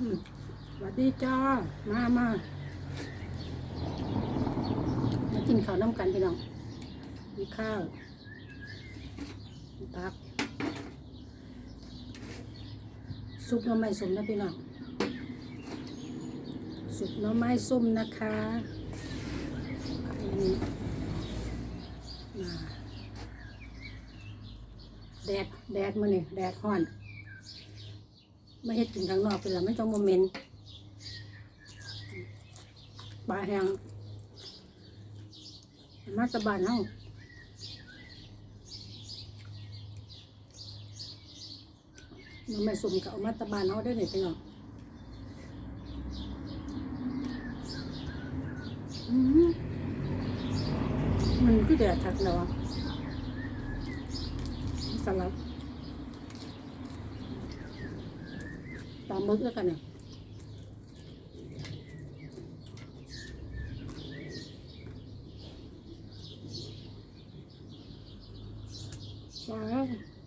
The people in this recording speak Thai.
สวัสดีจ้า มามามากินข้าวน้ำกันพี่น้องมีข้าวมีตักซุปน่อไม้ส้มนะพี่น้องซุปน่อไม้ส้มนะคะแดด แดดมาเนี่ยแดดห้อน ไม่ให้กินข้างนอกเป็นไรไม่ต้องโมเมนต์ปลาแห้งมาตะบานเฮามันไม่สุ่มกับมาตะบานเฮาได้เนี่ยพี่น้องอืมมันก็เดือดทักแล้วอะสลัด ปลาหมึกแล้วกันเนี่ยใช่